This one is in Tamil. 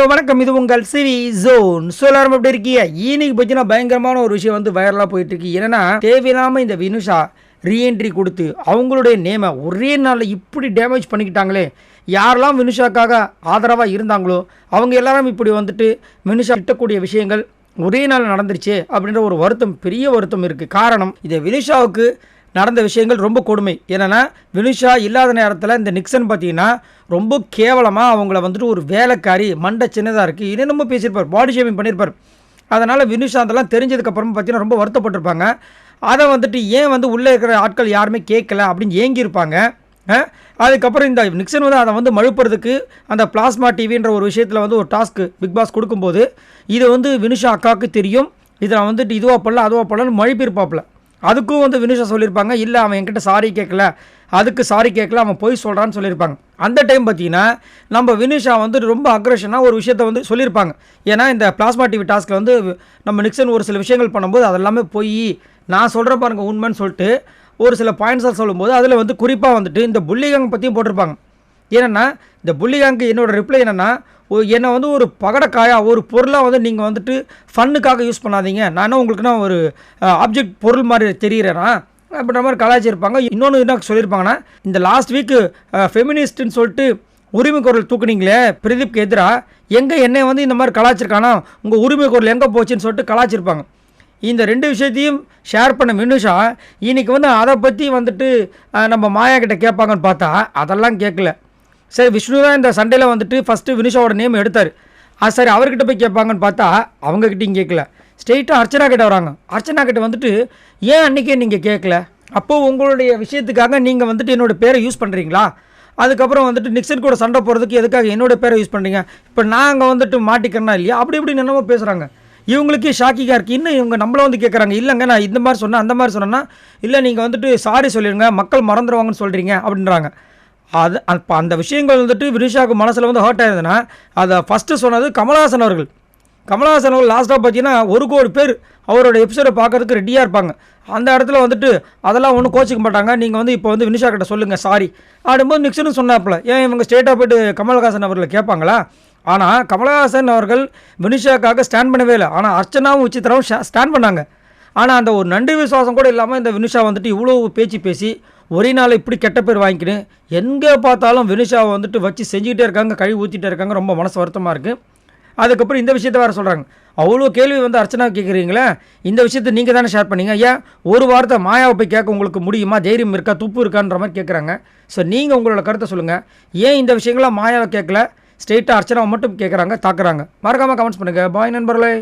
ஹலோ வணக்கம். இது உங்கள் சிவி ஜோன். ஸோ எப்படி இருக்கீங்க? இன்னைக்கு பார்த்தீங்கன்னா பயங்கரமான ஒரு விஷயம் வந்து வைரலாக போயிட்டு இருக்கு. என்னன்னா தேவையில்லாமல் இந்த வினுஷா ரீஎன்ட்ரி கொடுத்து அவங்களுடைய நேமை ஒரே நாளில் இப்படி டேமேஜ் பண்ணிக்கிட்டாங்களே. யாரெல்லாம் வினுஷாக்காக ஆதரவாக இருந்தாங்களோ அவங்க எல்லாரும் இப்படி வந்துட்டு வினுஷா கிட்டக்கூடிய விஷயங்கள் ஒரே நாள் நடந்துருச்சு அப்படின்ற ஒரு வருத்தம் பெரிய வருத்தம் இருக்குது காரணம் இதை வினுஷாவுக்கு நடந்த விஷயங்கள் ரொம்ப கொடுமை. என்னென்னா வினுஷா இல்லாத நேரத்தில் இந்த நிக்சன் பார்த்தீங்கன்னா ரொம்ப கேவலமாக அவங்கள வந்துட்டு ஒரு வேலைக்காரி மண்டை சின்னதாக இருக்குது என்னென்னமோ பேசியிருப்பார் பாடி ஷேவிங் பண்ணியிருப்பார். அதனால் வினுஷா அதெல்லாம் தெரிஞ்சதுக்கப்புறம் பார்த்தீங்கன்னா ரொம்ப வருத்தப்பட்டிருப்பாங்க. அதை வந்துட்டு ஏன் வந்து உள்ளே இருக்கிற ஆட்கள் யாருமே கேட்கல அப்படின்னு ஏங்கியிருப்பாங்க. அதுக்கப்புறம் இந்த நிக்சன் வந்து அதை வந்து மழுப்புறதுக்கு அந்த பிளாஸ்மா டிவின்ற ஒரு விஷயத்தில் வந்து ஒரு டாஸ்க்கு பிக் பாஸ் கொடுக்கும்போது இது வந்து வினுஷா அக்காவுக்கு தெரியும். இதில் வந்துட்டு இதுவாக பண்ணல அதுவாக பண்ணலன்னு மழுப்பியிருப்பாப்புல. அதுக்கும் வந்து வினுஷா சொல்லியிருப்பாங்க இல்லை அவன் என்கிட்ட சாரி கேட்கல அதுக்கு சாரி கேட்கல அவன் போய் சொல்கிறான்னு சொல்லியிருப்பாங்க. அந்த டைம் பார்த்தீங்கன்னா நம்ம வினுஷா வந்து ரொம்ப அக்ரஷனாக ஒரு விஷயத்த வந்து சொல்லியிருப்பாங்க. ஏன்னா இந்த பிளாஸ்மா டிவி டாஸ்க்கில் வந்து நம்ம நிக்சன் ஒரு சில விஷயங்கள் பண்ணும்போது அதெல்லாமே போய். நான் சொல்கிற பாருங்க உண்மைன்னு சொல்லிட்டு ஒரு சில பாயிண்ட்ஸாக சொல்லும்போது அதில் வந்து குறிப்பாக வந்துட்டு இந்த புள்ளிகங் பற்றியும் போட்டிருப்பாங்க. என்னென்னா இந்த புள்ளிகாங்க என்னோட ரிப்ளை என்னென்னா என்னை வந்து ஒரு பகடக்காயாக ஒரு பொருளாக வந்து நீங்கள் வந்துட்டு ஃபன்னுக்காக யூஸ் பண்ணாதீங்க. நான் உங்களுக்குன்னா ஒரு ஆப்ஜெக்ட் பொருள் மாதிரி தெரிகிறேன்னா அப்படின்ற மாதிரி கலாச்சிருப்பாங்க இன்னொன்று என்ன சொல்லியிருப்பாங்கன்னா இந்த லாஸ்ட் வீக்கு ஃபெமினிஸ்ட்டுன்னு சொல்லிட்டு உரிமை குரல் தூக்குனீங்களே பிரதீப்க்கு எதிராக எங்கே என்னை வந்து இந்த மாதிரி கலாச்சிருக்கானா உங்கள் உரிமை குரல் எங்கே போச்சுன்னு சொல்லிட்டு கலாச்சிருப்பாங்க இந்த ரெண்டு விஷயத்தையும் ஷேர் பண்ண மினுஷா இன்றைக்கி வந்து அதை பற்றி வந்துட்டு நம்ம மாயா கிட்ட கேட்பாங்கன்னு பார்த்தா அதெல்லாம் கேட்கல. சரி விஷ்ணு தான் இந்த சண்டையில் வந்துட்டு ஃபஸ்ட்டு வினுஷாவோட நேம் எடுத்தார். அது சரி அவர்கிட்ட போய் கேட்பாங்கன்னு பார்த்தா அவங்கக்கிட்டையும் கேட்கல. ஸ்ட்ரெயிட்டாக அர்ச்சனா கிட்ட வராங்க. அர்ச்சனா கிட்ட வந்துட்டு ஏன் அன்றைக்கே நீங்கள் கேட்கல? அப்போது உங்களுடைய விஷயத்துக்காக நீங்கள் வந்துட்டு என்னோடய பேரை யூஸ் பண்ணுறீங்களா அதுக்கப்புறம் வந்துட்டு நிக்சன் கூட சண்டை போகிறதுக்கு எதுக்காக என்னோட பேரை யூஸ் பண்ணுறீங்க இப்போ நாங்கள் வந்துட்டு மாட்டிக்கிறனா இல்லையா? அப்படி இப்படி என்னமோ பேசுகிறாங்க இவங்களுக்கே ஷாக்கிங்காக இருக்குது இன்னும் இவங்க நம்மள வந்து கேட்குறாங்க இல்லைங்க நான் இந்த மாதிரி சொன்னேன் அந்த மாதிரி சொன்னேன்னா இல்லை நீங்கள் வந்துட்டு சாரி சொல்லிடுங்க மக்கள் மறந்துடுவாங்கன்னு சொல்கிறீங்க அப்படின்றாங்க. அது அப்போ அந்த விஷயங்கள் வந்துட்டு வினிஷாவுக்கு மனசில் வந்து ஹர்ட் ஆயிருதுன்னா அதை ஃபஸ்ட்டு சொன்னது கமலஹாசன் அவர்கள். கமலஹாசன் அவர்கள் லாஸ்ட்டாக பார்த்தீங்கன்னா ஒரு கோடி பேர் அவரோட எபிசோடை பார்க்கறதுக்கு ரெடியாக இருப்பாங்க. அந்த இடத்துல வந்துட்டு அதெல்லாம் ஒன்றும் கோச்சிக்க மாட்டாங்க. நீங்கள் வந்து இப்போ வந்து வினிஷா கிட்ட சொல்லுங்கள் சாரி ஆடும்போது நிக்சனும் சொன்னாப்புல. ஏன் இவங்க ஸ்ட்ரெயிட்டாக போய்ட்டு கமலஹாசன் அவர்களை கேட்பாங்களா? ஆனால் கமலஹாசன் அவர்கள் வினிஷாக்காக ஸ்டாண்ட் பண்ணவே இல்லை. ஆனால் அர்ச்சனாவும் உச்சித்திராவும் ஸ்டாண்ட் பண்ணாங்க. ஆனால் அந்த ஒரு நன்றி விசுவாசம் கூட இல்லாமல் இந்த வினுஷா வந்துட்டு இவ்வளோ பேச்சு பேசி ஒரே நாள் இப்படி கெட்ட பேர் வாங்கிக்கின்னு எங்கே பார்த்தாலும் வினிஷாவை வந்துட்டு வச்சு செஞ்சுக்கிட்டே இருக்காங்க கழுவி ஊற்றிட்டே இருக்காங்க ரொம்ப மனசு வருத்தமாக இருக்குது அதுக்கப்புறம் இந்த விஷயத்த வேறு சொல்கிறாங்க அவ்வளோ கேள்வி வந்து அர்ச்சனா கேட்குறீங்களே இந்த விஷயத்தை நீங்கள் தானே ஷேர் பண்ணீங்க? ஏன்? ஒரு வார்த்தை மாயாவை போய் கேட்க உங்களுக்கு முடியுமா? தைரியம் இருக்கா? துப்பு இருக்கான்ற மாதிரி கேட்குறாங்க ஸோ நீங்கள் உங்களோட கருத்தை சொல்லுங்கள் ஏன் இந்த விஷயங்களாம் மாயாவை கேட்கல? ஸ்ட்ரெயிட்டாக அர்ச்சனாவை மட்டும் கேட்குறாங்க தாக்குறாங்க. மறக்காமல் கமெண்ட்ஸ் பண்ணுங்கள் பாய் நண்பர்களே.